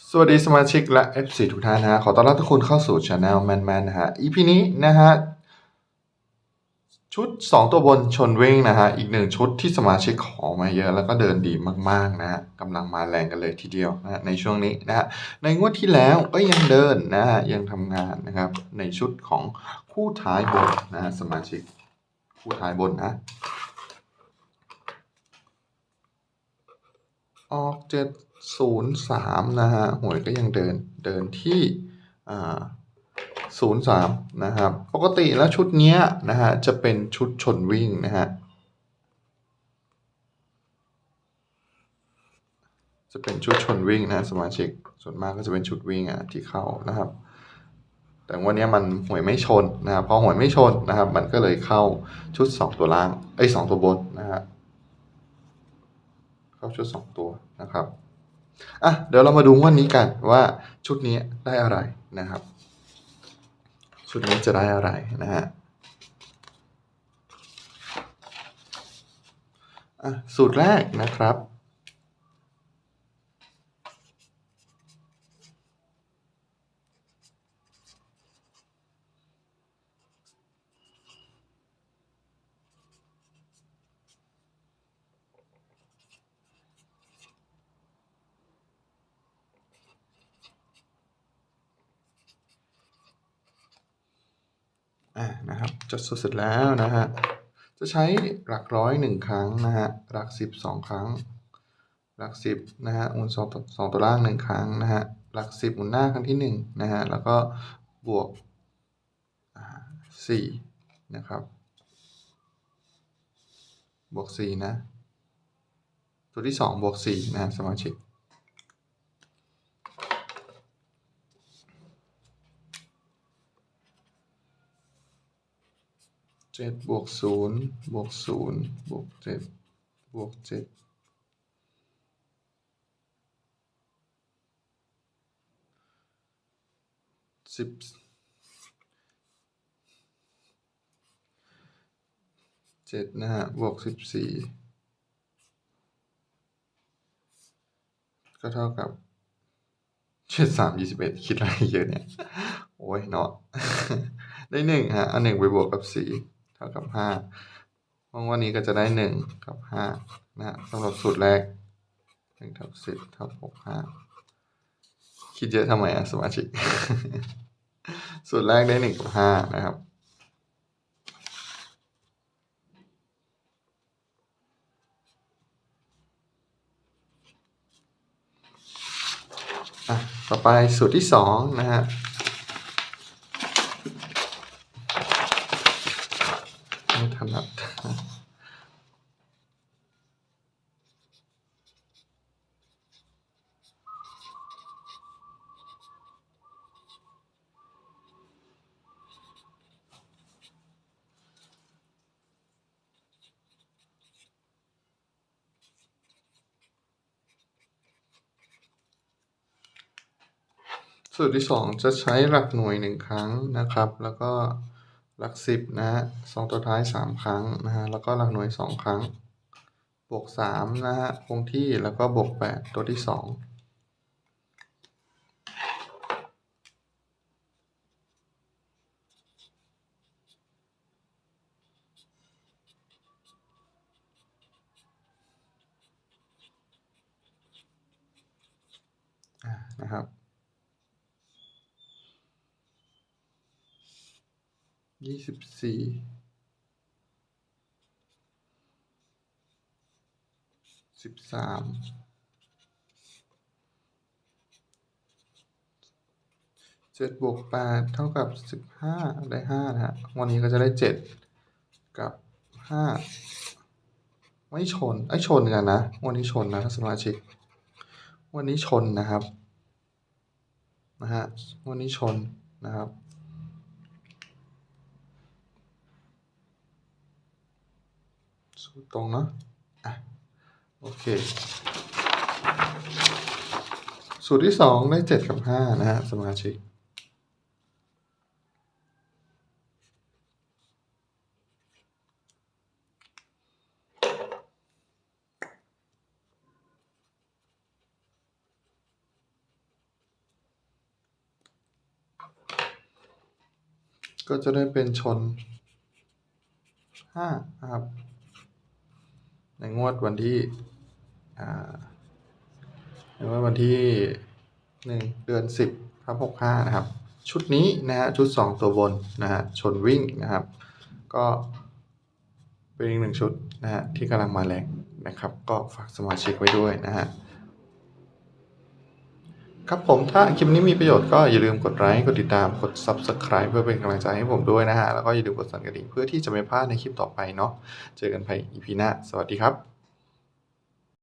สวัสดีสมาชิกและ FC ทุกท่านนะฮะขอต้อนรับทุกคนเข้าสู่ช anel Man Man นะฮะ EP นี้นะฮะ ชุด 2 ตัวบนชนเวิ่งนะฮะ อีกหนึ่งชุดที่สมาชิกขอมาเยอะแล้วก็เดินดีมาก ๆ นะฮะกำลังมาแรงกันเลยทีเดียวนะฮะในช่วงนี้นะฮะ ในงวดที่แล้วก็ยังเดินนะฮะ ยังทำงานนะครับ ในชุดของคู่ท้ายบนนะฮะสมาชิกคู่ท้ายบนนะออกเจ็ด ศูนะฮะหวยก็ยังเดินเดินที่อ่าศูนย์สามนะครับ ปกติแล้วชุดนี้นะฮะจะเป็นชุดชนวิ่งนะฮะจะเป็นชุดชนวิ่งนะสมาชิกส่วนมากก็จะเป็นชุดวิ่งอะที่เข้านะครับ แต่วันนี้มันหวยไม่ชนนะครับพอหวยไม่ชนนะครับ มันก็เลยเข้าชุดสองตัวล่างไอ้สองตัวบนนะฮะเข้าชุดสองตัวนะครับ อะเดี๋ยวเรามาดูงวันนี้กันว่าชุดนี้ได้อะไรนะครับ ชุดนี้จะได้อะไรนะฮะอะสูตรแรกนะครับ อ่านะครับจดสูตรเสร็จแล้วนะฮะจะใช้หลักร้อยหนึ่งครั้งนะฮะหลักสิบสองครั้ง หลักสิบนะฮะหมุนสองสองตัวล่างหนึ่งครั้งนะฮะหลักสิบหมุนหน้าครั้งที่หนึ่งนะฮะแล้วก็บวกสี่นะครับบวกสี่นะ ตัวที่สองบวกสี่นะฮะสมาชิก เจ็ดบวกศูนย์บวกศูนย์บวกเจ็ดบวกเจ็ดสิบเจ็ดนะฮะบวกสิบสี่ก็เท่ากับเจ็ดสามยี่สิบเอ็ดคิดอะไรเยอะเนี่ย โอ้ยเนาะได้หนึ่งฮะ เอาหนึ่งไปบวกกับสี่ ท่ากับห้าว่างวันนี้ก็จะได้หนึ่งกับห้านะฮะสำหรับสูตรแรกหนึ่งทับสิบทับหกห้าคิดเยอะทำไมอะสมาชิก สูตรแรกได้หนึ่งกับห้านะครับอะต่อไปสูตรที่สองนะฮะ ไม่ถนัด สูตรที่สองจะใช้หลักหน่วยหนึ่งครั้งนะครับ แล้วก็หลักสิบนะฮะสองตัวท้ายสามครั้งนะฮะแล้วก็หลักหน่วยสองครั้ง บวกสามนะฮะคงที่แล้วก็บวกแปดตัวที่สองนะครับ ยี่สิบสี่สิบสามเจ็ดบวกแปดเท่ากับสิบห้าได้ห้านะฮะวันนี้ก็จะได้เจ็ดกับห้าไม่ชนไอ้ชนกันนะ วันนี้ชนนะสมาชิก วันนี้ชนนะครับนะฮะวันนี้ชนนะครับ สูตรตรงเนาะอะโอเค สูตรที่ 2 ได้ 7 กับ 5 นะฮะสมาชิกก็จะได้เป็นชน5นะครับ ในงวดวันที่อ่าในงวดวันที่หนึ่งเดือนสิบครับหกห้านะครับ ชุดนี้นะฮะชุดสองตัวบนนะฮะชนวิ่งนะครับ ก็เป็นอีกหนึ่งชุดนะฮะที่กำลังมาแรงนะครับ ก็ฝากสมาชิกไว้ด้วยนะฮะ ครับผมถ้าคลิปนี้มีประโยชน์ก็อย่าลืมกดไลค์กดติดตามกด Subscribe เพื่อเป็นกำลังใจให้ผมด้วยนะฮะ แล้วก็อย่าลืมกดสั่นกระดิ่งเพื่อที่จะไม่พลาดในคลิปต่อไปเนาะเจอกันภาย EP หน้า สวัสดีครับ